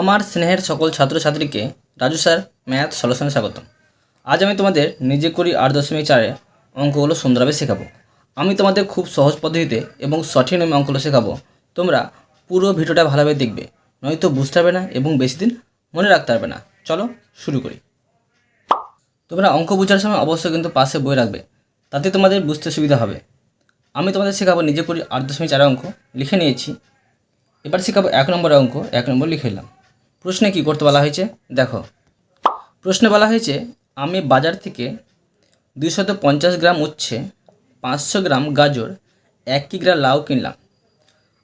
আমার স্নেহের সকল ছাত্রছাত্রীকে রাজু স্যার, ম্যাথ সলিউশনে স্বাগতম। আজ আমি তোমাদের নিজে করি আট দশমিক চারে অঙ্কগুলো সুন্দরভাবে শেখাবো। আমি তোমাদের খুব সহজ পদ্ধতিতে এবং সঠিক নিয়মে অঙ্কগুলো শেখাবো। তোমরা পুরো ভিডিওটা ভালোভাবে দেখবে, নয়তো বুঝতে পারবে না এবং বেশি দিন মনে রাখতে পারবে না। চলো শুরু করি। তোমরা অঙ্ক বোঝার সময় অবশ্যই কিন্তু পাশে বই রাখবে, তাতে তোমাদের বুঝতে সুবিধা হবে। আমি তোমাদের শেখাবো নিজে করি আট দশমিক চার অঙ্ক, লিখে নিয়েছি। এবার শেখাবো এক নম্বর অঙ্ক, এক নম্বর লিখে নিলাম। প্রশ্নে কী করতে বলা হয়েছে? দেখো। প্রশ্নে বলা হয়েছে, আমি বাজার থেকে দুইশত পঞ্চাশ গ্রাম উচ্ছে, পাঁচশো গ্রাম গাজর, এক কিগ্রা লাউ কিনলাম।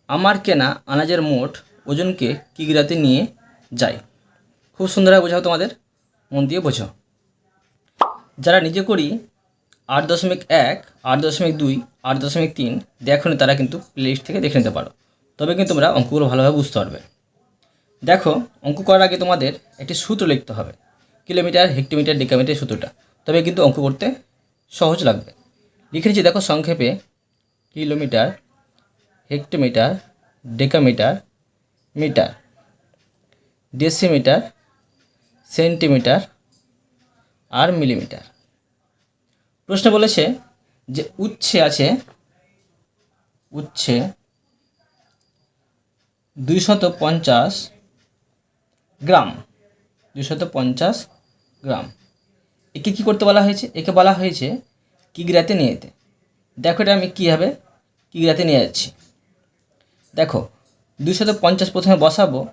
আমার কেনা আনাজের মোট ওজনকে কিগ্রাতে নিয়ে যাই। খুব সুন্দরভাবে বোঝাও তোমাদের। মন দিয়ে বোঝো। যারা নিজে করি, আট দশমিক এক, আট দশমিক দুই, আট দশমিক তিন, দেখো তারা কিন্তু প্লেলিস্ট থেকে দেখে নিতে পারো। তবে কিন্তু তোমরা অঙ্কগুলো ভালোভাবে বুঝতে পারবে। দেখো, অঙ্ক করার আগে তোমাদের একটি সূত্র লিখতে হবে। কিলোমিটার, হেক্টোমিটার, ডেকামিটার সূত্রটা। তবে কিন্তু অঙ্ক করতে সহজ লাগবে। লিখে নিচ্ছি, দেখো সংক্ষেপে, kilometre, hectometre, decametre, metre. Decimetre, centimetre আর মিলিমিটার। প্রশ্ন বলেছে যে উচ্ছে আছে উচ্ছে দুইশত পঞ্চাশ গ্রাম। দুইশত পঞ্চাশ গ্রাম। একে কী করতে বলা হয়েছে? একে বলা হয়েছে কিগ্রাতে নিয়ে যেতে। দেখো এটা আমি কীভাবে কিগ্রাতে নিয়ে যাচ্ছি। দেখো দুইশত পঞ্চাশ প্রথমে বসাবো।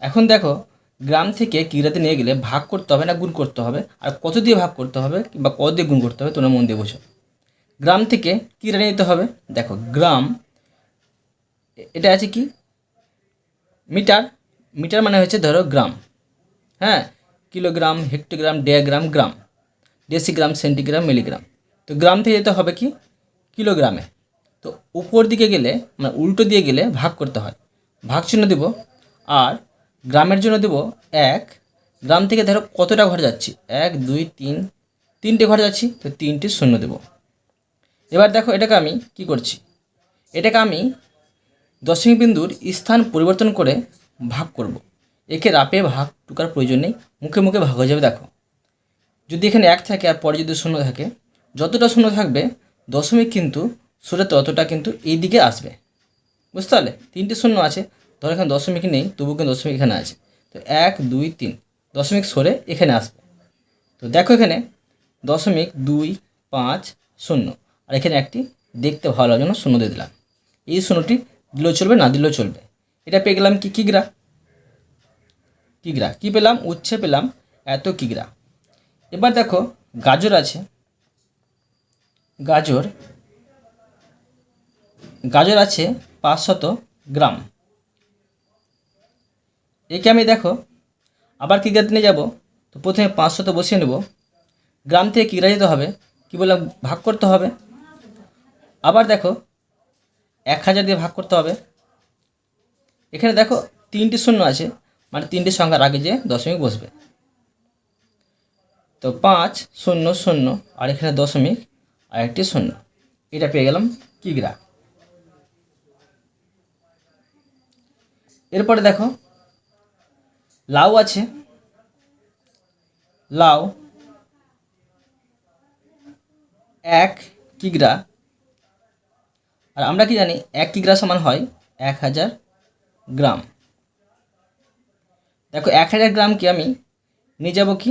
এখন দেখো, গ্রাম থেকে কিগ্রাতে নিয়ে গেলে ভাগ করতে হবে না, গুণ করতে হবে? আর কত দিয়ে ভাগ করতে হবে কিংবা কত দিয়ে গুণ করতে হবে, তোমরা মন দিয়ে বোঝো। গ্রাম থেকে কিগ্রা নিয়ে যেতে হবে। দেখো, গ্রাম এটা আছে কি? মিটার মিটার মানে হচ্ছে ধরো গ্রাম হ্যাঁ? Kilogram, hectogram decagram gram decigram centigram milligram তো গ্রাম থেকে যেতে হবে কি? কিলোগ্রামে। তো উপর দিকে গেলে মানে উল্টো দিয়ে গেলে ভাগ করতে হয়। ভাগ চিহ্ন দেব আর গ্রামের জন্য দেব এক। গ্রাম থেকে ধরো কতটা ঘরে যাচ্ছি? এক, দুই, তিন, তিনটে ঘরে যাচ্ছি, তো তিনটে শূন্য দেব। এবার দেখো এটাকে আমি কি করছি? এটাকে আমি দশমিক বিন্দুর স্থান পরিবর্তন করে ভাগ করব। একে রাপে ভাগ টুকার প্রয়োজন নেই। মুখে মুখে ভাগ হয়ে যাবে, দেখো। যদি এখানে এক থাকে আর পরে যদি শূন্য থাকে, যতটা শূন্য থাকবে, দশমিক কিন্তু সরে ততটা কিন্তু এই দিকে আসবে। বুঝতে পারলে? তিনটে শূন্য আছে, ধরো এখানে দশমিক নেই তবু কিন্তু দশমিক এখানে আছে। তো এক, দুই, তিন, দশমিক সরে এখানে আসবে। তো দেখো এখানে, দশমিক দুই, পাঁচ, শূন্য। আর এখানে একটি দেখতে ভালো জন্য শূন্য দিয়ে দিলাম। এই শূন্যটি দিলেও চলবে, না দিলেও চলবে। এটা পেয়ে গেলাম কি কিগ্রা? কিগ্রা। কি পেলাম? উচ্ছে পেলাম। এত কিগ্রা। এবার দেখো, গাজর আছে। গাজর। গাজর আছে পাঁচশত গ্রাম। একে আমি দেখো, আবার কিগ্রাতে নিয়ে যাব। তো প্রথমে পাঁচশত বসিয়ে নেব। গ্রাম থেকে কিগ্রা যেতে হবে। কী বললাম? ভাগ করতে হবে। আবার দেখো, এক হাজার দিয়ে ভাগ করতে হবে। এখানে দেখো তিনটি শূন্য আছে মানে তিনটি সংখ্যার আগে যে দশমিক বসবে। তো পাঁচ, শূন্য শূন্য, আর এখানে দশমিক, আর একটি শূন্য। এটা পেয়ে গেলাম কিগ্রা এরপরে দেখো, লাউ আছে। লাউ এক কিগ্রা আর আমরা কি জানি, এক কিগ্রা সমান হয়? এক হাজার গ্রাম। দেখো, এক হাজার গ্রামকে আমি নিয়ে যাব কি?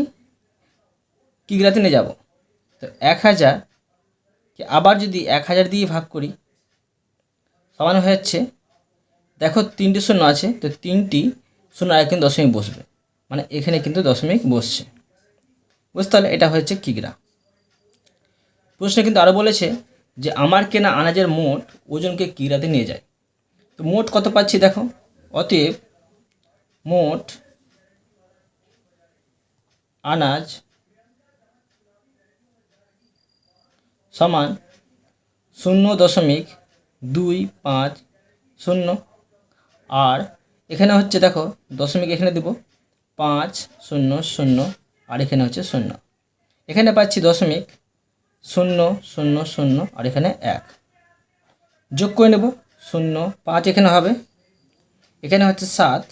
কিগ্রাতে নিয়ে যাব। তো এক হাজার আবার যদি এক হাজার দিয়ে ভাগ করি, সমান হয়ে যাচ্ছে, দেখো তিনটি শূন্য আছে, তো তিনটি শূন্য আর কিন্তু দশমিক বসবে। মানে এখানে কিন্তু দশমিক বসছে। বুঝতে পারলে এটা হচ্ছে কিগ্রা। প্রশ্নে কিন্তু আরও বলেছে যে, আমার কেনা আনাজের মোট ওজনকে কিগ্রাতে নিয়ে যায়। তো মোট কত পাচ্ছি দেখো? অতএব মোট আনাজ সমান শূন্য দশমিক দুই পাঁচ শূন্য। আর এখানে হচ্ছে দেখো, দশমিক এখানে দেব, পাঁচ শূন্য শূন্য, আর এখানে হচ্ছে শূন্য। এখানে পাচ্ছি দশমিক শূন্য শূন্য শূন্য, আর এখানে এক। যোগ করে নেব, শূন্য, পাঁচ এখানে হবে এখানে হচ্ছে সাত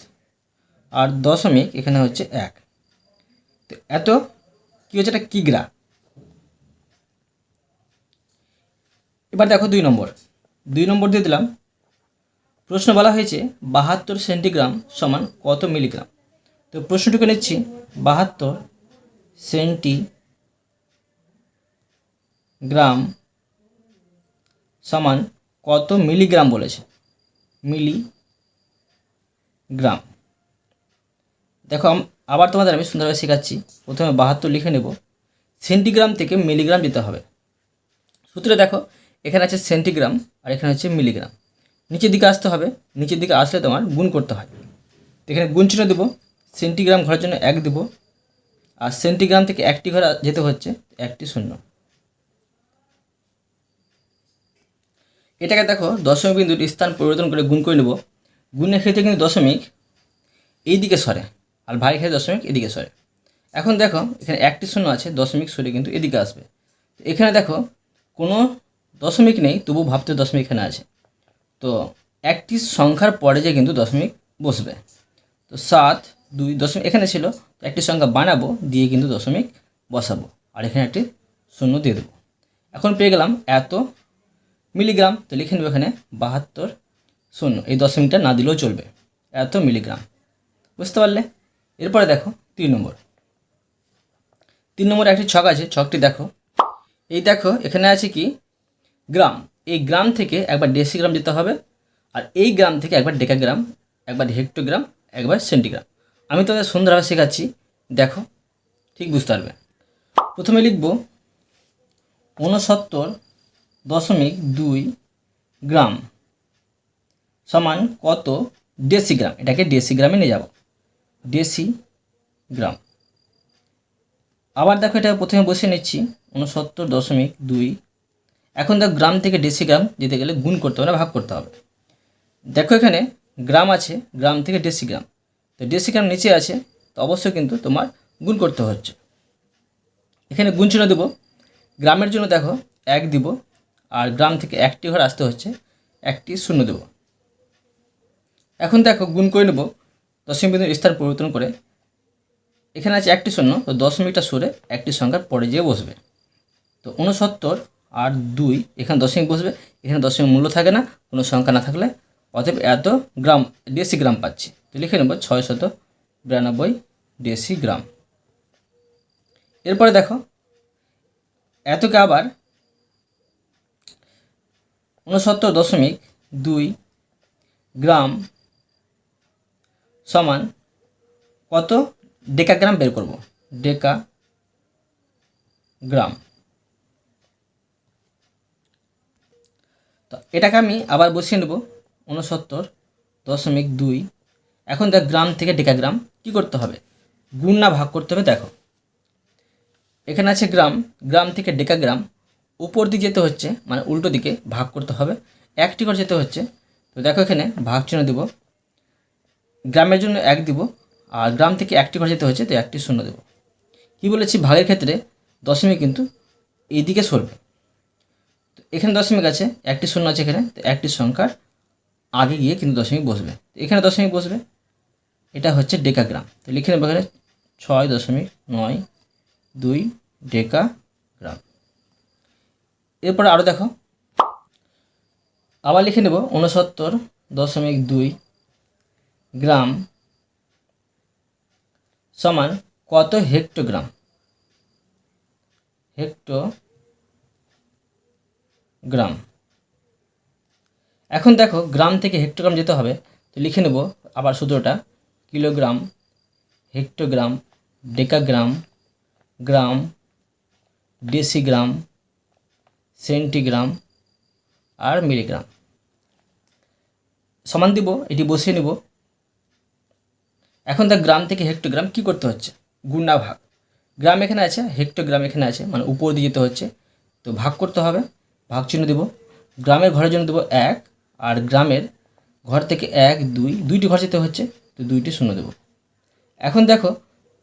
আর দশমিক এখানে হচ্ছে এক। তো এত কী হচ্ছে? এটা কিগ্রা। এবার দেখো দুই নম্বর। দুই নম্বর দিয়ে দিলাম। প্রশ্ন বলা হয়েছে বাহাত্তর সেন্টিগ্রাম সমান কত মিলিগ্রাম? তো প্রশ্নটুকু নিচ্ছি। বাহাত্তর সেন্টি গ্রাম সমান কত মিলিগ্রাম বলেছে? মিলি গ্রাম। দেখো আবার তোমাদের আমি সুন্দরভাবে শেখাচ্ছি। প্রথমে বাহাত্তর লিখে নেব। সেন্টিগ্রাম থেকে মিলিগ্রাম দিতে হবে। সূত্রে দেখো, এখানে আছে সেন্টিগ্রাম আর এখানে হচ্ছে মিলিগ্রাম। নিচের দিকে আসতে হবে। নিচের দিকে আসলে তোমার গুণ করতে হয়। এখানে গুণ চিহ্ন দেবো। সেন্টিগ্রাম ঘরের জন্য এক দেবো। আর সেন্টিগ্রাম থেকে একটি ঘর যেতে হচ্ছে, একটি শূন্য। এটাকে দেখো, দশমিক বিন্দুর স্থান পরিবর্তন করে গুণ করে নেব। গুণের ক্ষেত্রে কিন্তু দশমিক এই দিকে সরে, আর ভাই ক্ষেত্রে দশমিক এদিকে সরে। এখন দেখো, এখানে একটি শূন্য আছে, দশমিক সরে কিন্তু এদিকে আসবে। এখানে দেখো, কোনো দশমিক নেই, তবু ভাবতে দশমিক এখানে আছে। তো একটি সংখ্যার পরে যে কিন্তু দশমিক বসবে। তো সাত, দুই, দশমিক এখানে ছিল একটি সংখ্যা বানাবো, দিয়ে কিন্তু দশমিক বসাবো, আর এখানে একটি শূন্য দিয়ে দেবো। এখন পেয়ে গেলাম এত মিলিগ্রাম, তো লিখে নেব এখানে বাহাত্তর শূন্য, এই দশমিকটা না দিলেও চলবে। এত মিলিগ্রাম। বুঝতে পারলে? এরপরে দেখো তিন নম্বর। তিন নম্বরে একটি ছক আছে, ছকটি দেখো। এই দেখো, এখানে আছে কি? গ্রাম। এই গ্রাম থেকে একবার ডেসিগ্রাম দিতে হবে, আর এই গ্রাম থেকে একবার ডেকাগ্রাম, একবার হেক্টোগ্রাম, একবার সেন্টিগ্রাম। আমি তোমাদের সুন্দরভাবে শেখাচ্ছি। দেখো, ঠিক বুঝতে পারবে। প্রথমে লিখব, ঊনসত্তর দশমিক দুই গ্রাম। সমান কত? ডেসিগ্রাম। এটাকে ডেসিগ্রামে নিয়ে যাব। ডেসিগ্রাম। আবার দেখো এটা প্রথমে বসে নিচ্ছি। ঊনসত্তর দশমিক দুই। এখন দেখো গ্রাম থেকে ডেসিগ্রাম যেতে গেলে গুণ করতে হবে না, ভাগ করতে হবে। দেখো এখানে গ্রাম আছে, গ্রাম থেকে ডেসিগ্রাম। তো ডেসিগ্রাম নিচে আছে, তো অবশ্যই কিন্তু তোমার গুণ করতে হচ্ছে। এখানে গুণ চিহ্ন দেবো। গ্রামের জন্য দেখো এক দিব, আর গ্রাম থেকে একটি ঘর আসতে হচ্ছে, একটি শূন্য দেব। এখন দেখো গুণ করে নেব। দশমিক বিন্দুর স্থান পরিবর্তন করে। এখানে আছে একটি শূন্য, তো দশমিকটা সরে একটি সংখ্যার পরে যেয়ে বসবে। তো উনসত্তর আর দুই, এখানে দশমিক বসবে। এখানে দশমিক মূল্য থাকে না, কোনো সংখ্যা না থাকলে। অতএব এত গ্রাম ডেসি গ্রাম পাচ্ছি। তো লিখে নেব, ছয় শত বিরানব্বই ডেসি গ্রাম। এরপরে দেখো, এতকে আবার উনসত্তর দশমিক দুই গ্রাম সমান কত? ডেকাগ্রাম বের করব। ডেকা গ্রাম তো এটাকে আমি আবার বসিয়ে নেব। উনসত্তর দশমিক দুই। এখন দেখ গ্রাম থেকে ডেকাগ্রাম কি করতে হবে? গুণ না ভাগ করতে হবে, দেখো। এখানে আছে গ্রাম। গ্রাম থেকে ডেকাগ্রাম উপর দিকে যেতে হচ্ছে মানে উল্টো দিকে ভাগ করতে হবে। একটি করে যেতে হচ্ছে। তো দেখো এখানে ভাগ চিহ্ন দেব। গ্রামের জন্য এক দিব, আর গ্রাম থেকে একটি করে যেতে হচ্ছে তো একটি শূন্য দেব। কী বলেছি? ভাগের ক্ষেত্রে দশমিক কিন্তু এইদিকে সরবে। তো এখানে দশমিক আছে, একটি শূন্য আছে এখানে, তো একটি সংখ্যার আগে গিয়ে কিন্তু দশমিক বসবে। এখানে দশমিক বসবে, এটা হচ্ছে ডেকাগ্রাম তো লিখে নেব এখানে, ছয় দশমিক নয় দুই ডেকা গ্রাম। এরপরে আরও দেখো, আবার লিখে নেব, উনসত্তর দশমিক দুই গ্রাম সমান কত হেক্টোগ্রাম? হেক্টো গ্রাম এখন দেখো গ্রাম থেকে হেক্টোগ্রাম যেতে হবে, তো লিখে নেব আবার সূত্রটা। Kilogram, hectogram, decagram, gram, decigram, centigram আর মিলিগ্রাম। সমান দিব, এটি বসিয়ে নেব। এখন দেখ গ্রাম থেকে হেক্টোগ্রাম কি করতে হচ্ছে? গুণ ভাগ। গ্রাম এখানে আছে হেক্টোগ্রাম এখানে আছে মানে উপর দিয়ে যেতে হচ্ছে। তো ভাগ করতে হবে, ভাগ চিহ্ন দেবো। গ্রামের ঘরের জন্য দেবো এক, আর গ্রামের ঘর থেকে এক, দুই, দুইটি ঘর যেতে হচ্ছে, তো দুইটি শূন্য দেবো। এখন দেখো,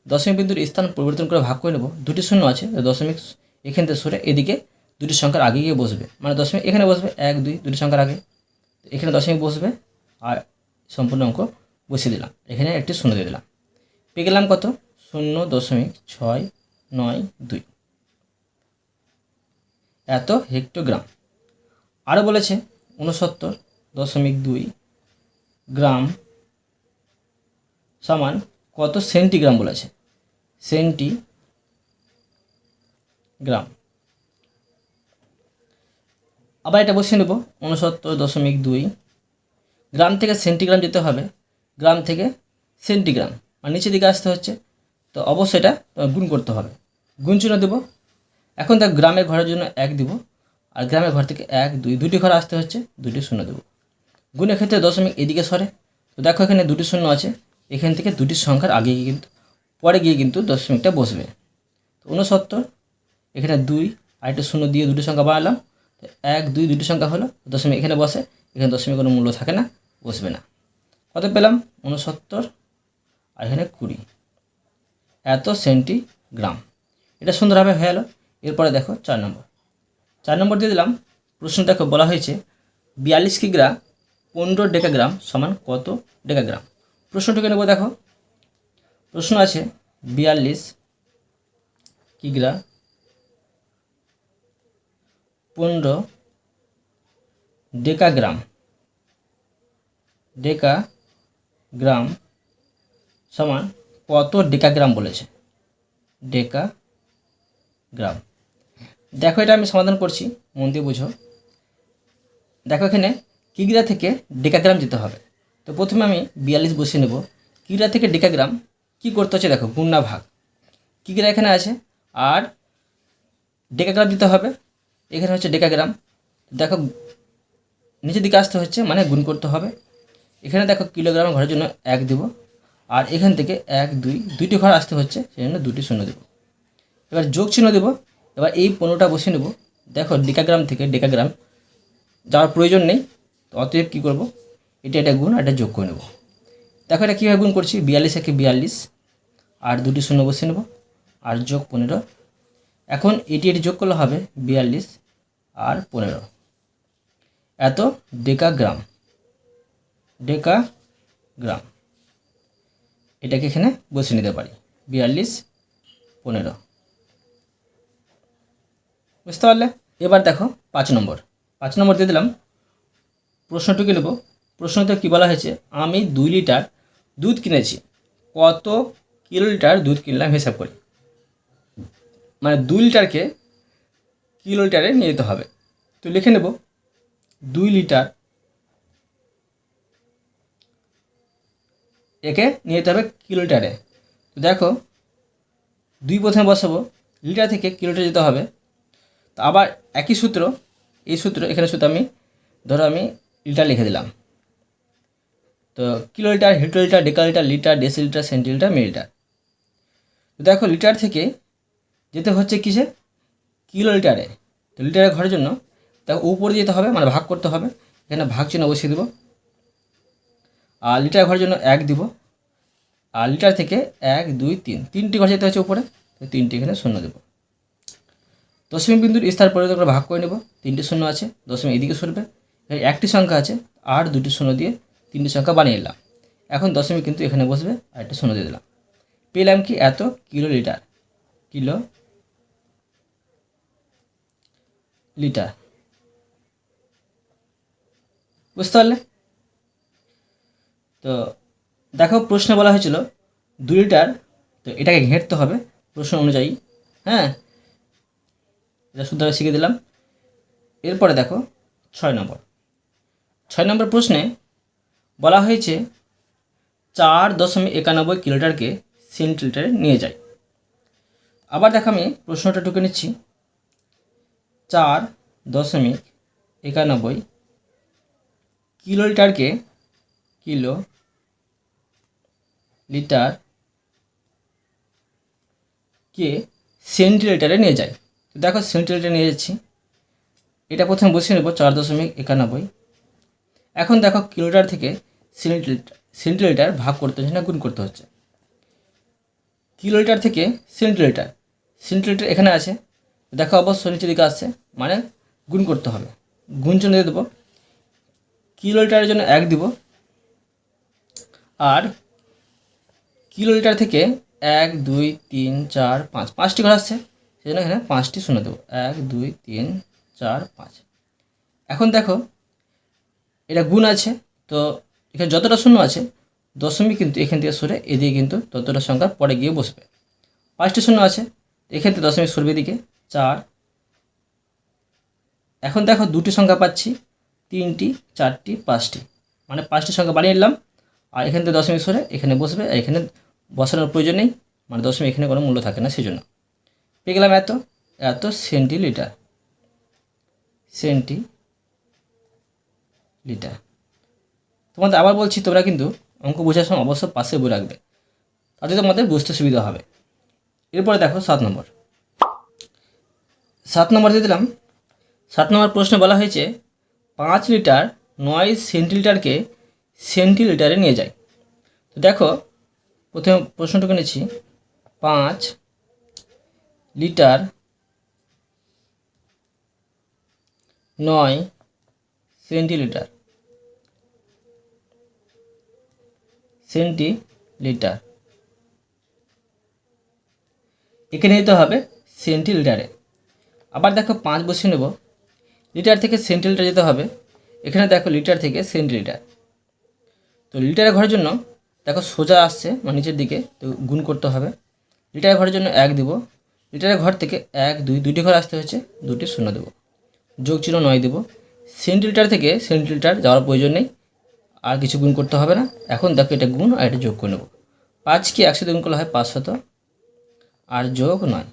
দশমিক বিন্দুর স্থান পরিবর্তন করে ভাগ করে নেব। দুটি শূন্য আছে, তো দশমিক এখান থেকে সরে এদিকে দুটি সংখ্যার আগে গিয়ে বসবে। মানে দশমিক এখানে বসবে, এক, দুই, দুটি সংখ্যার আগে। এখানে দশমিক বসবে, আর সম্পূর্ণ অঙ্ক বসিয়ে দিলাম। এখানে একটি শূন্য দিয়ে দিলাম। পেয়ে গেলাম কত? শূন্য দশমিক ছয় নয় দুই। এত হেক্টোগ্রাম। আরও বলেছে, উনসত্তর দশমিক দুই গ্রাম সমান কত সেন্টিগ্রাম বলেছে? সেন্টি গ্রাম আবার এটা বসিয়ে নেব, উনসত্তর দশমিক দুই গ্রাম থেকে সেন্টিগ্রাম যেতে হবে। গ্রাম থেকে সেন্টিগ্রাম। মানে নিচের দিকে আসতে হচ্ছে। তো অবশ্যই এটা গুণ করতে হবে। গুণ চিহ্ন দেবো। এখন দেখ, গ্রামের ঘরের জন্য এক দিব। আর গ্রামের ঘর থেকে এক, দুই দুটি ঘর আসতে হচ্ছে দুটি শূন্য দেবো। গুণের ক্ষেত্রে দশমিক এদিকে সরে। তো দেখো এখানে দুটি শূন্য আছে। এখান থেকে দুটি সংখ্যার আগে গিয়ে কিন্তু, পরে গিয়ে কিন্তু দশমিকটা বসবে। তো উনসত্তর এখানে দুই আর একটা শূন্য দিয়ে দুটি সংখ্যা বাড়ালাম। তো এক, দুই, দুটি সংখ্যা হলো, দশমিক এখানে বসে। এখানে দশমিক কোনো মূল্য থাকে না, বসবে না। কত পেলাম উনসত্তর আর এখানে কুড়ি। এত সেন্টিগ্রাম। এটা সুন্দরভাবে হয়ে গেলো এরপরে দেখো চার নম্বর। চার নম্বর দিয়ে দিলাম প্রশ্ন দেখো বলা হয়েছে, বিয়াল্লিশ কিগ্রা পনেরো ডেকাগ্রাম সমান কত ডেকাগ্রাম? প্রশ্নটিকে নেব দেখো। প্রশ্ন আছে, বিয়াল্লিশ কিগ্রা পনেরো ডেকাগ্রাম। ডেকাগ্রাম সমান কত ডেকাগ্রাম বলেছে? ডেকা গ্রাম দেখো এটা আমি সমাধান করছি, মন দিয়ে বুঝো। দেখো এখানে কিগ্রা থেকে ডেকাগ্রাম যেতে হবে। তো প্রথমে আমি বিয়াল্লিশ বসিয়ে নেব। কিগ্রা থেকে ডেকাগ্রাম কি করতে হচ্ছে দেখো গুণ না ভাগ। কিগ্রা এখানে আছে, আর ডেকাগ্রাম দিতে হবে। এখানে হচ্ছে ডেকাগ্রাম। দেখো, নিচের দিকে আসতে হচ্ছে মানে গুণ করতে হবে। এখানে দেখো কিলোগ্রাম ঘরের জন্য এক দেব। আর এখান থেকে এক, দুই, দুইটি ঘর আসতে হচ্ছে, সেই জন্য দুটি শূন্য দেবো। এবার যোগ চিহ্ন দেবো। এবার এই পনেরোটা বসিয়ে নেব। দেখো ডেকাগ্রাম থেকে ডেকাগ্রাম, যাওয়ার প্রয়োজন নেই, তো অতএব কী করব? এটা এটা গুণ এটা যোগ করে নেব। দেখো এটা কীভাবে গুণ করছি? বিয়াল্লিশ একে বিয়াল্লিশ, আর দুটি শূন্য বসিয়ে নেব, আর যোগ পনেরো। এখন এটি এটি যোগ করলে হবে বিয়াল্লিশ আর পনেরো। এত ডেকাগ্রাম। ডেকাগ্রাম এটাকে এখানে বসিয়ে নিতে পারি। বিয়াল্লিশ পনেরো। বুঝতে পারলে? এবার দেখো পাঁচ নম্বর। পাঁচ নম্বর দিয়ে দিলাম। প্রশ্নটুকু নেব। প্রশ্নতে কী বলা হয়েছে? আমি দুই লিটার দুধ কিনেছি। কত কিলো লিটার দুধ কিনলাম হিসাব করি। মানে দুই লিটারকে কিলো লিটারে নিয়ে যেতে হবে। তো লিখে নেব। দুই লিটার একে নিয়ে যেতে হবে কিলো লিটারে তো দেখো, দুই প্রথমে বসাবো, লিটার থেকে কিলোটা যেতে হবে। তো আবার একই সূত্র, এই সূত্র, এখানে সূত্র আমি, ধরো আমি লিটার লিখে দিলাম। তো kilo litre hectolitre decalitre, litre, decilitre, centilitre millilitre তো দেখো, লিটার থেকে যেতে হচ্ছে কিসে? কিলো লিটারে তো লিটারের ঘরের জন্য দেখো উপরে যেতে হবে মানে ভাগ করতে হবে। এখানে ভাগ চিহ্ন বসিয়ে দেবো। আর লিটার ঘরের জন্য এক দিব। আর লিটার থেকে এক, দুই, তিন। তিনটি ঘর যেতে হচ্ছে উপরে তিনটি এখানে শূন্য দেবো। দশমিক বিন্দুর স্থান পরিবর্তন করে ভাগ করে নেব। তিনটি শূন্য আছে, দশমিক এদিকে সরবে। একটি সংখ্যা আছে, আর দুটি শূন্য দিয়ে তিনটি সংখ্যা বানিয়ে নিলাম। এখন দশমিক কিন্তু এখানে বসবে, আর একটা শূন্য দিয়ে দিলাম। পেলাম কি এত কিলো লিটার কিলো লিটার। বুঝতে পারলে? তো দেখো প্রশ্ন বলা হয়েছিল দু লিটার, তো এটাকে ঘেঁটতে হবে প্রশ্ন অনুযায়ী হ্যাঁ? এটা শুদ্ধভাবে শিখে দিলাম। এরপরে দেখো ছয় নম্বর। ছয় নম্বর প্রশ্নে বলা হয়েছে চার দশমিক একানব্বই কিলোমিটারকে সেন্টিলিটারে নিয়ে যায়। আবার দেখো আমি প্রশ্নটা টুকে নিচ্ছি। চার দশমিক একানব্বই কিলোলিটারকে কিলো লিটার কে সেন্টিলিটারে নিয়ে যায়। তো দেখো সেন্টিলিটারে নিয়ে যাচ্ছি। এটা প্রথমে বসিয়ে নেব চার দশমিক একানব্বই। এখন দেখো কিলোমিটার থেকে সেন্টিলিটার সেন্টিলিটার ভাগ করতে হচ্ছে না, গুণ করতে হচ্ছে। কিলোমিটার থেকে সেন্টিলিটার সেন্টিলিটার এখানে আছে। দেখো অবশ্য নিচের দিকে আসছে মানে গুণ করতে হবে। গুণ দিয়ে দেবো। কিলোমিটারের জন্য এক দিব। আর কিলো লিটার থেকে এক, দুই, তিন, চার, পাঁচ, পাঁচটি ঘর আসছে। সেই জন্য এখানে পাঁচটি শূন্য দেবো। এক, দুই, তিন, চার, পাঁচ। এখন দেখো, এটা গুণ আছে, তো এখানে যতটা শূন্য আছে, দশমিক কিন্তু এখান থেকে সরে এদিকে কিন্তু ততটা সংখ্যা পরে গিয়ে বসবে। পাঁচটি শূন্য আছে এখান থেকে দশমিক সরবে এদিকে। চার। এখন দেখো দুটি সংখ্যা পাচ্ছি, তিনটি, চারটি, পাঁচটি। মানে পাঁচটি সংখ্যা বাড়িয়ে নিলাম। আর এখান থেকে দশমিক সরে এখানে বসবে, আর এখানে বসানোর প্রয়োজন নেই মানে দশমিক এখানে কোনো মূল্য থাকে না সেই জন্য পেয়ে গেলাম এত এত সেন্টিলিটার সেন্টি লিটার তোমাদের আবার বলছি, তোমরা কিন্তু অঙ্ক বোঝার সময় অবশ্য পাশে বই রাখবে, তাতে তোমাদের বুঝতে সুবিধা হবে। এরপরে দেখো সাত নম্বর। সাত নম্বর দিয়ে দিলাম। সাত নম্বর প্রশ্নে বলা হয়েছে, পাঁচ লিটার নয় সেন্টিলিটারকে সেন্টিলিটারে নিয়ে যায়। তো দেখো, প্রথমে প্রশ্নটুকু নিচ্ছি। পাঁচ লিটার নয় সেন্টিলিটার। সেন্টিলিটার। এখানে নিতে হবে সেন্টিলিটারে। আবার দেখো, পাঁচ বসে নেব। লিটার থেকে সেন্টিলিটার যেতে হবে। এখানে দেখো, লিটার থেকে সেন্টিলিটার। তো লিটারের ঘরের জন্য দেখো সোজা আসছে মানে নিচের দিকে, তো গুণ করতে হবে। লিটারের ঘরের জন্য এক দেবো। লিটারের ঘর থেকে এক, দুই দুটি ঘর আসতে হচ্ছে দুটি শূন্য দেবো। যোগ চিহ্ন নয় দেবো। সেন্টিলিটার থেকে সেন্টিলিটার যাওয়ার প্রয়োজন নেই, আর কিছু গুণ করতে হবে না। এখন দেখো এটা গুণ আর এটা যোগ করে নেব। পাঁচকে একসাথে গুণ করলে হয় পাঁচশত আর যোগ নয়।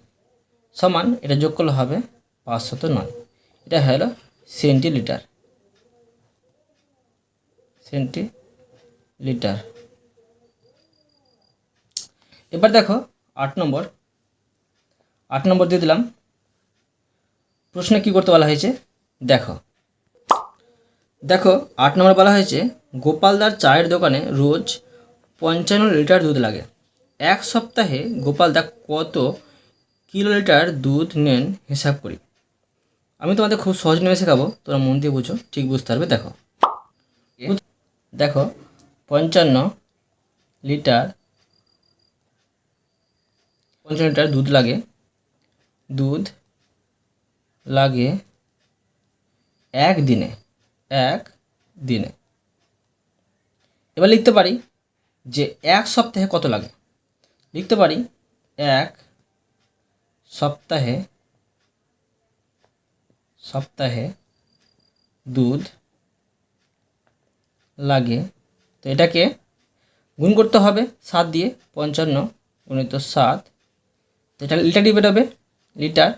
সমান এটা যোগ করলে হবে পাঁচশত নয়। এটা হলো সেন্টিলিটার। সেন্টিলিটার এবার দেখো আট নম্বর। আট নম্বর দিয়ে দিলাম। প্রশ্নে কী করতে বলা হয়েছে? দেখো। দেখো আট নম্বর বলা হয়েছে গোপালদার চায়ের দোকানে রোজ পঞ্চান্ন লিটার দুধ লাগে। এক সপ্তাহে গোপালদা কত কিলো লিটার দুধ নেন হিসাব করি। আমি তোমাদের খুব সহজ নিয়ে শেখাবো তোমরা মন দিয়ে বুঝো ঠিক বুঝতে পারবে দেখো। দেখো পঞ্চান্ন লিটার পঞ্চান্ন লিটার দুধ লাগে। দুধ লাগে এক দিনে এক দিনে। এবার লিখতে পারি যে এক সপ্তাহে কত লাগে? লিখতে পারি এক সপ্তাহে সপ্তাহে দুধ লাগে তো এটাকে গুণ করতে হবে সাত দিয়ে পঞ্চান্ন গুণিত সাত। তো এটা লিটার ডিভাইড হবে, লিটার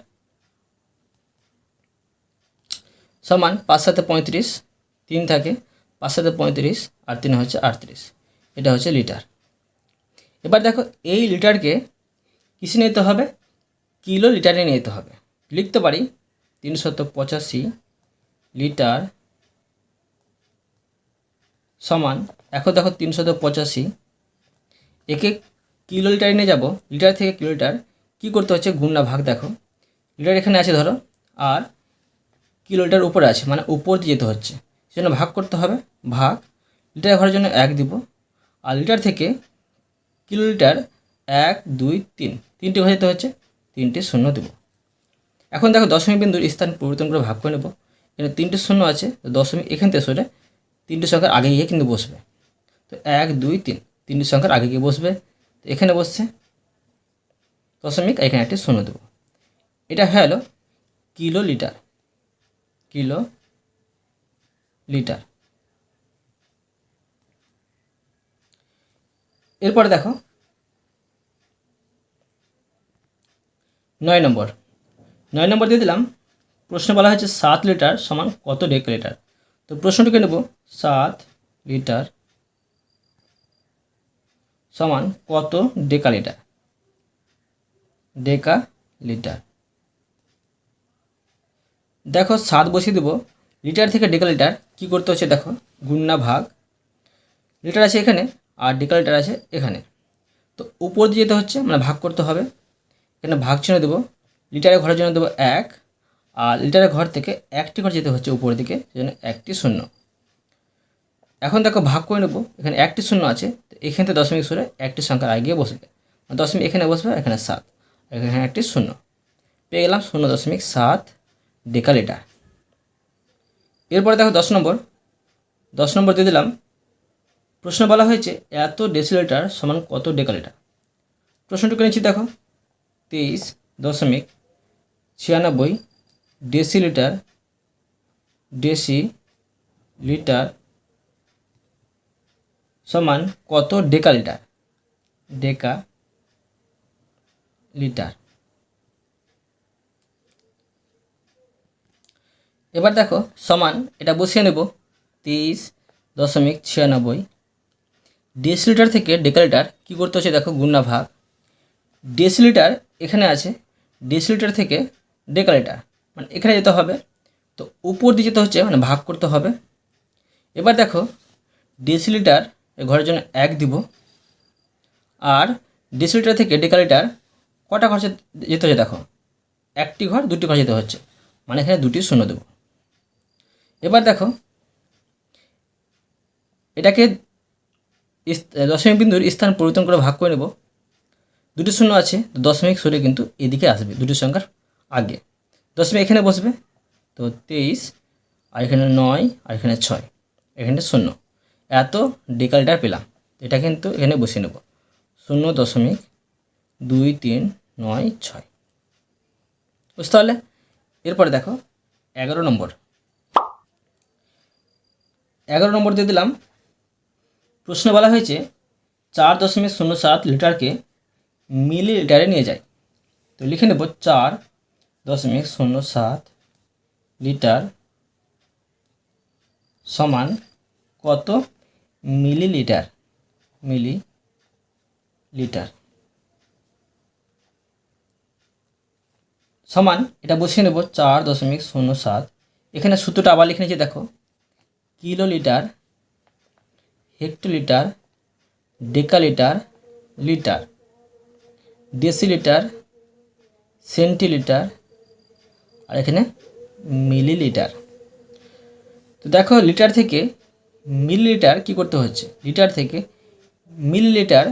সমান পাঁচ সাথে পঁয়ত্রিশ, তিন থাকে পাঁচ সাথে পঁয়ত্রিশ আর তিন হচ্ছে আটত্রিশ। এটা হচ্ছে লিটার। এবার দেখো এই লিটারকে কিসে নিতে হবে? কিলো লিটারে নিতে হবে। লিখতে পারি তিনশত পঁচাশি লিটার সমান এখন দেখো তিনশত পঁচাশি। একে কিলো লিটারে নিয়ে যাব। লিটার থেকে কিলো লিটার কী করতে হচ্ছে? গুণ না ভাগ দেখো। লিটার এখানে আছে ধরো। আর কিলো লিটার উপরে আছে মানে উপর দিয়ে যেতে হচ্ছে। সেজন্য ভাগ করতে হবে। ভাগ। লিটার ঘরের জন্য এক দিব। আর লিটার থেকে কিলো লিটার এক, দুই, তিন। তিনটি ঘরে যেতে হচ্ছে। তিনটে শূন্য দেব। এখন দেখো দশমিক বিন্দুর স্থান পরিবর্তন করে ভাগ করে নেব। এখানে তিনটে শূন্য আছে। দশমিক এখান থেকে সরে তিনটে সংখ্যার আগে গিয়ে কিন্তু বসবে। তো এক, দুই, তিন। তিনটি সংখ্যার আগে গিয়ে বসবে? তো এখানে বসছে দশমিক, এখানে একটি শূন্য দেবো। এটা গেলো কিলো লিটার কিলো লিটার এরপরে দেখো নয় নম্বর। নয় নম্বর দিয়ে দিলাম, প্রশ্ন বলা হয়েছে সাত লিটার সমান কত ডেকা লিটার তো প্রশ্নটিকে নেব, সাত লিটার সমান কত ডেকা লিটার ডেকা লিটার দেখো, সাত বসিয়ে দেবো। লিটার থেকে ডেকা লিটার কী করতে হচ্ছে দেখো, গুণনা ভাগ। লিটার আছে এখানে আর ডেকা লিটার আছে এখানে। তো উপর দিয়ে যেতে হচ্ছে মানে ভাগ করতে হবে। এখানে ভাগ চিহ্ন দেবো। লিটারের ঘরের জন্য দেবো এক, আর লিটারের ঘর থেকে একটি ঘর যেতে হচ্ছে উপরের দিকে সেজন্য একটি শূন্য। এখন দেখো ভাগ করে নেব। এখানে একটি শূন্য আছে, তো এখান থেকে দশমিক সরে একটি সংখ্যার আগে বসবে। দশমিক এখানে বসবে এখানে সাত। এখানে একটি শূন্য। পেয়ে গেলাম শূন্য দশমিক সাত ডেকালিটার। এরপরে দেখো দশ নম্বর। দশ নম্বর দিয়ে দিলাম। প্রশ্ন বলা হয়েছে, এত ডেসিলিটার সমান কত ডেকালিটার? প্রশ্নটুকু নিচ্ছি দেখো। তেইশ দশমিক ছিয়ানব্বই ডেসিলিটার ডেসি লিটার সমান কত ডেকা লিটার ডেকা লিটার এবার দেখো সমান, এটা বসিয়ে নেব তেইশ দশমিক ছিয়ানব্বই। ডেসিলিটার থেকে ডেকালিটার কী করতে হচ্ছে দেখো গুণনা ভাগ ডেসিলিটার এখানে আছে, ডেসিলিটার থেকে ডেকালিটার মানে এখানে যেতে হবে। তো উপর দিয়ে যেতে হচ্ছে মানে ভাগ করতে হবে। এবার দেখো, ডেসিলিটার এ ঘরের জন্য এক দিব। আর ডেসিলিটার থেকে ডেকালিটার কটা ঘর যেতে হচ্ছে দেখো? একটি ঘর, দুটি ঘর যেতে হচ্ছে। মানে এখানে দুটি শূন্য দেব। এবার দেখো, এটাকে দশমিক বিন্দুর স্থান পরিবর্তন করে ভাগ করে নেব। দুটি শূন্য আছে দশমিক সরে কিন্তু এদিকে আসবে, দুটি সংখ্যার আগে। দশমিক এখানে বসবে, তো তেইশ, আর এখানে নয়, আর এখানে ছয়, এখানে শূন্য। এত ডেকালিটার পেলাম, এটা কিন্তু এখানে বসিয়ে নেব। শূন্য দশমিক দুই তিন নয় ছয়। বুঝতে পারলে? এরপরে দেখো, এগারো নম্বর। এগারো নম্বর দিয়ে দিলাম, প্রশ্ন বলা হয়েছে চার দশমিক শূন্য সাত লিটারকে মিলি লিটারে নিয়ে যায়। তো লিখে নেব চার দশমিক শূন্য সাত লিটার সমান কত মিলিলিটার মিলি লিটার সমান, এটা বসিয়ে নেব চার দশমিক শূন্য সাত। এখানে সূত্রটা আবার লিখে নিয়েছি, দেখো। Kilo litre hectolitre, decalitre, litre. Decilitre, centilitre, আর এখানে মিলিলিটার। তো দেখো লিটার থেকে মিলিলিটার কি করতে হচ্ছে? লিটার থেকে মিলিলিটার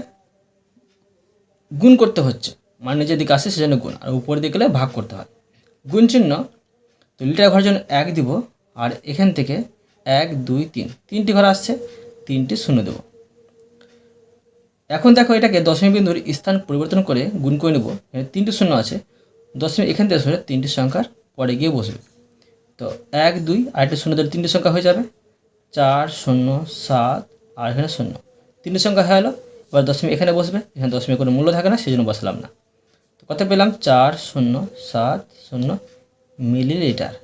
গুণ করতে হচ্ছে। মানে যেদিকে আসে সেজন্য গুণ, আর উপরের দিকে গেলে ভাগ করতে হয়। গুণ চিহ্ন, তো লিটার ঘরের জন্য এক দিব, আর এখান থেকে এক, দুই, তিন, তিনটি ঘর আসছে, তিনটি শূন্য দেবো। এখন দেখো এটাকে দশমিক বিন্দুর স্থান পরিবর্তন করে গুণ করে নেব। তিনটি শূন্য আছে, দশমিক এখান থেকে সরে তিনটি সংখ্যার পরে গিয়ে বসবে। তো এক, দুই আর একটা শূন্য ধরে তিনটি সংখ্যা হয়ে যাবে। চার শূন্য সাত, আর এখানে শূন্য। তিনটি সংখ্যা গেলো। এবার দশমিক এখানে বসবে। এখানে দশমিক কোনো মূল্য থাকে না সেই জন্য বসালাম না। তো কত পেলাম? চার শূন্য সাত শূন্য মিলিলিটার।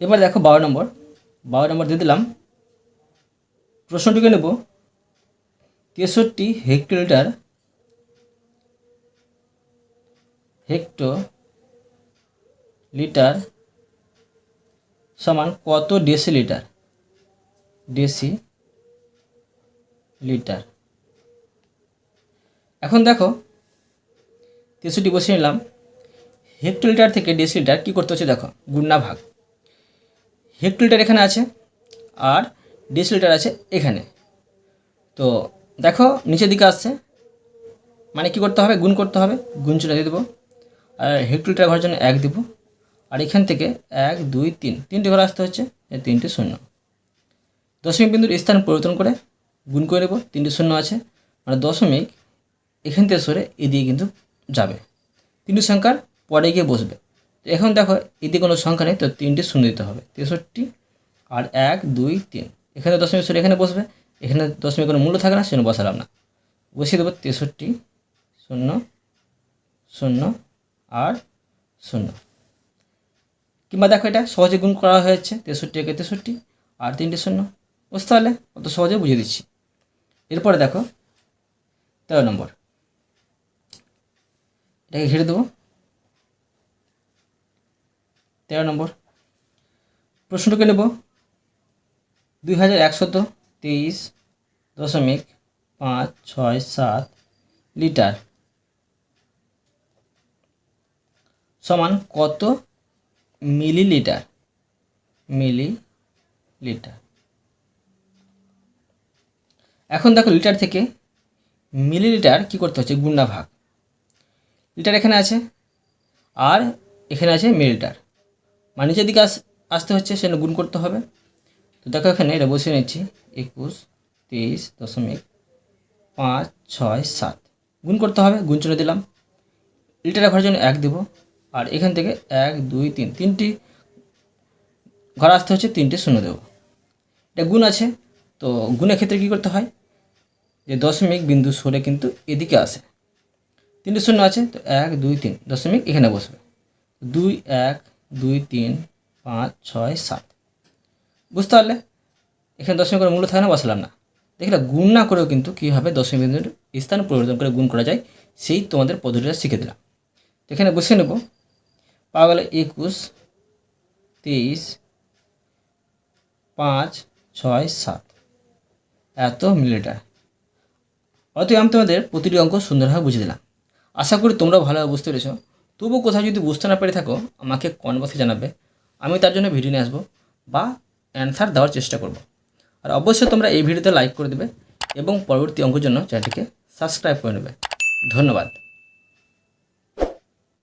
এবার দেখো বারো নম্বর। বারো নম্বর দিয়ে দিলাম। প্রশ্নটিকে নেব। তেষট্টি হেক্টোলিটার হেক্টো লিটার সমান কত ডেসিলিটার ডেসি লিটার এখন দেখো, তেষট্টি বসে নিলাম। হেক্টোলিটার থেকে ডেসিলিটার কী করতে হচ্ছে দেখো গুণনা ভাগ হেক্টোলিটার এখানে আছে আর ডেসিলিটার আছে এখানে। তো দেখো, নিচের দিকে আসছে। মানে কি করতে হবে? গুণ করতে হবে। গুণ চলে দিয়ে দেবো। আর হেক্টোলিটার ঘরের জন্য এক দিব। আর এখান থেকে এক, দুই, তিন। তিনটি ঘরে আসতে হচ্ছে তিনটি শূন্য। দশমিক বিন্দুর স্থান পরিবর্তন করে গুণ করে নেব, তিনটি শূন্য আছে। মানে দশমিক এখান থেকে সরে এদিকে কিন্তু যাবে। তিনটি সংখ্যার পরে গিয়ে বসবে। তো এখন দেখো, এদিকে কোনো সংখ্যা নেই, তো তিনটি শূন্য দিতে হবে। তেষট্টি আর এক, দুই, তিন। এখানে দশমিক সরে এখানে বসবে। এখানে দশমিক কোনো মূল্য থাকে না, সেজন্য বসালাম না। বসিয়ে দেবো তেষট্টি, শূন্য শূন্য আর শূন্য। কিংবা দেখো এটা সহজে গুণ করা হয়েছে, তেষট্টি একে তেষট্টি আর তিনটে শূন্য। বুঝতে পারলে? অত সহজে বুঝিয়ে দিচ্ছি। এরপরে দেখো, তেরো নম্বর। এটাকে ঘিরে দেবো। তেরো নম্বর। প্রশ্নটাকে নেব। দুই হাজার একশত তেইশ দশমিক পাঁচ ছয় সাত লিটার সমান কত মিলিলিটার। মিলি লিটার এখন দেখো লিটার থেকে মিলিলিটার কী করতে হচ্ছে? গুণনা ভাগ। লিটার এখানে আছে আর এখানে আছে মিলিলিটার। মানে নিচের দিকে আস, আসতে হচ্ছে সেটা গুণ করতে হবে। তো দেখো এখানে এটা বসিয়ে নিচ্ছি। একুশ তেইশ দশমিক পাঁচ, ছয়, সাত। গুণ করতে হবে, গুণ চলে দিলাম। লিটারে ঘরের জন্য এক দেবো। আর এখান থেকে এক, দুই, তিন, তিনটি ঘর আসতে হচ্ছে তিনটে শূন্য দেবো এটা গুণ আছে, তো গুণের ক্ষেত্রে কী করতে হয়? যে দশমিক বিন্দু সরে কিন্তু এদিকে আসে। তিনটে শূন্য আছে, তো এক, দুই, তিন, দশমিক এখানে বসবে। দুই, এক, দুই, তিন, পাঁচ, ছয়, সাত। বুঝতে পারলে? এখানে দশমিক করে মূল্য থাকে না, বসালাম না। দেখলে গুণ না করেও কিন্তু কীভাবে দশমিক বিন্দুর স্থান পরিবর্তন করে গুণ করা যায়। সেই তোমাদের পদ্ধতিটা শিখে দিলাম। এখানে বসে নেব। পাওয়া গেল একুশ, তেইশ, পাঁচ, ছয়, সাত। এত মিলিলিটার। অতএব আমি তোমাদের প্রতিটি অঙ্ক সুন্দরভাবে বুঝে দিলাম। আশা করি তোমরা ভালোভাবে বুঝতে পেরেছ। তবু কোথাও যদি বুঝতে না পেরে থাকো, আমাকে কমেন্ট জানাবে। আমি তার জন্য ভিডিও নিয়ে আসব বা অ্যান্সার দেওয়ার চেষ্টা করব। আর অবশ্যই তোমরা এই ভিডিওতে লাইক করে দেবে এবং পরবর্তী অঙ্কের জন্য চ্যানেলটিকে সাবস্ক্রাইব করে নেবে। ধন্যবাদ।